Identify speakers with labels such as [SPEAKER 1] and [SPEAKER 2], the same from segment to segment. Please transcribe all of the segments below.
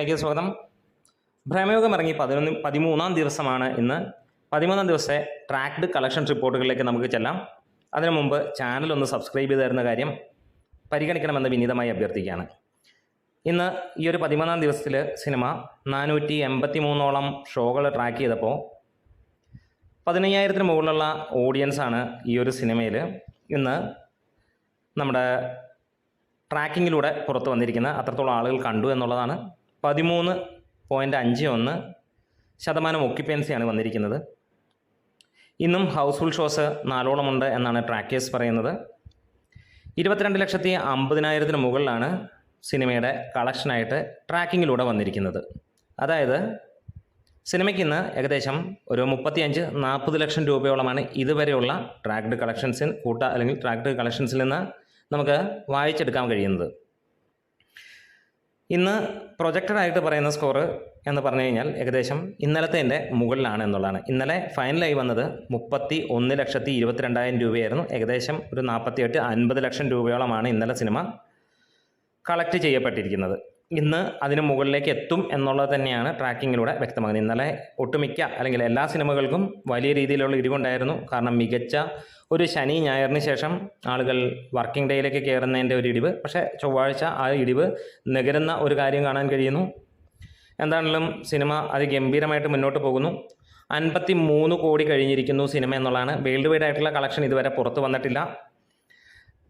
[SPEAKER 1] ലേക്ക് സ്വാഗതം. ഭ്രമയോഗം ഇറങ്ങി പതിനൊന്ന് പതിമൂന്നാം ദിവസമാണ് ഇന്ന്. പതിമൂന്നാം ദിവസത്തെ ട്രാക്ഡ് കളക്ഷൻ റിപ്പോർട്ടുകളിലേക്ക് നമുക്ക് ചെല്ലാം. അതിനു മുമ്പ് ചാനൽ ഒന്ന് സബ്സ്ക്രൈബ് ചെയ്ത് തരുന്ന കാര്യം പരിഗണിക്കണമെന്ന് വിനീതമായി അഭ്യർത്ഥിക്കുകയാണ്. ഇന്ന് ഈ ഒരു പതിമൂന്നാം ദിവസത്തിൽ സിനിമ നാനൂറ്റി എൺപത്തി മൂന്നോളം ഷോകൾ ട്രാക്ക് ചെയ്തപ്പോൾ പതിനയ്യായിരത്തിന് മുകളിലുള്ള ഓഡിയൻസാണ് ഈ ഒരു സിനിമയിൽ ഇന്ന് നമ്മുടെ ട്രാക്കിങ്ങിലൂടെ പുറത്ത് വന്നിരിക്കുന്നത്. അത്രത്തോളം ആളുകൾ കണ്ടു എന്നുള്ളതാണ് പതിമൂന്ന് പോയിന്റ് അഞ്ച് ഒന്ന് ശതമാനം ഒക്യുപ്പൻസിയാണ് വന്നിരിക്കുന്നത്. ഇന്നും ഹൗസ്ഫുൾ ഷോസ് നാലോളമുണ്ട് എന്നാണ് ട്രാക്കേഴ്സ് പറയുന്നത്. ഇരുപത്തിരണ്ട് ലക്ഷത്തി അമ്പതിനായിരത്തിന് മുകളിലാണ് സിനിമയുടെ കളക്ഷനായിട്ട് ട്രാക്കിങ്ങിലൂടെ വന്നിരിക്കുന്നത്. അതായത് സിനിമയ്ക്ക് ഇന്ന് ഏകദേശം ഒരു മുപ്പത്തിയഞ്ച് നാൽപ്പത് ലക്ഷം രൂപയോളമാണ് ഇതുവരെയുള്ള ട്രാക്ഡ് കളക്ഷൻസിൽ കൂട്ട അല്ലെങ്കിൽ ട്രാക്ഡ് കളക്ഷൻസിൽ നിന്ന് നമുക്ക് വായിച്ചെടുക്കാൻ കഴിയുന്നത്. ഇന്ന് പ്രൊജക്റ്റഡായിട്ട് പറയുന്ന സ്കോർ എന്ന് പറഞ്ഞു കഴിഞ്ഞാൽ ഏകദേശം ഇന്നലത്തെ മുകളിലാണ് എന്നുള്ളതാണ്. ഇന്നലെ ഫൈനലായി വന്നത് മുപ്പത്തി ഒന്ന് ലക്ഷത്തി ഇരുപത്തിരണ്ടായിരം രൂപയായിരുന്നു. ഏകദേശം ഒരു നാൽപ്പത്തി എട്ട് അൻപത് ലക്ഷം രൂപയോളമാണ് ഇന്നലെ സിനിമ കളക്ട് ചെയ്യപ്പെട്ടിരിക്കുന്നത്. ഇന്ന് അതിന് മുകളിലേക്ക് എത്തും എന്നുള്ളത് തന്നെയാണ് ട്രാക്കിങ്ങിലൂടെ വ്യക്തമാകുന്നത്. ഇന്നലെ ഒട്ടുമിക്ക അല്ലെങ്കിൽ എല്ലാ സിനിമകൾക്കും വലിയ രീതിയിലുള്ള ഇടിവുണ്ടായിരുന്നു. കാരണം മികച്ച ഒരു ശനി ഞായറിന് ശേഷം ആളുകൾ വർക്കിംഗ് ഡേയിലേക്ക് കയറുന്നതിന്റെ ഒരു ഇടിവ്. പക്ഷേ ചൊവ്വാഴ്ച ആ ഇടിവ് നികരുന്ന ഒരു കാര്യം കാണാൻ കഴിയുന്നു. എന്താണെങ്കിലും സിനിമ അതിഗംഭീരമായിട്ട് മുന്നോട്ട് പോകുന്നു. അൻപത്തി മൂന്ന് കോടി കഴിഞ്ഞിരിക്കുന്നു സിനിമ എന്നുള്ളതാണ്. വേൾഡ് വൈഡ് ആയിട്ടുള്ള കളക്ഷൻ ഇതുവരെ പുറത്ത് വന്നിട്ടില്ല.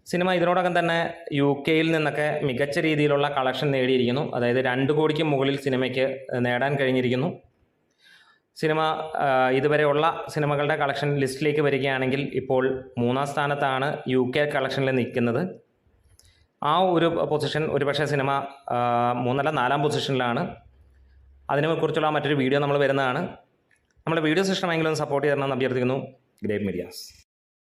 [SPEAKER 1] സിനിമ ഇതിനോടകം തന്നെ യു കെയിൽ നിന്നൊക്കെ മികച്ച രീതിയിലുള്ള കളക്ഷൻ നേടിയിരിക്കുന്നു. അതായത് രണ്ട് കോടിക്ക് മുകളിൽ സിനിമയ്ക്ക് നേടാൻ കഴിഞ്ഞിരിക്കുന്നു. സിനിമ ഇതുവരെയുള്ള സിനിമകളുടെ കളക്ഷൻ ലിസ്റ്റിലേക്ക് വരികയാണെങ്കിൽ ഇപ്പോൾ മൂന്നാം സ്ഥാനത്താണ് യു കെ കളക്ഷനിൽ നിൽക്കുന്നത്. ആ ഒരു പൊസിഷൻ ഒരുപക്ഷെ സിനിമ മൂന്നല്ല നാലാം പൊസിഷനിലാണ്. അതിനെക്കുറിച്ചുള്ള മറ്റൊരു വീഡിയോ നമ്മൾ വരുന്നതാണ്. നമ്മുടെ വീഡിയോസ് ഇഷ്ടമെങ്കിലും സപ്പോർട്ട് ചെയ്യണമെന്ന് അഭ്യർത്ഥിക്കുന്നു. Great medias.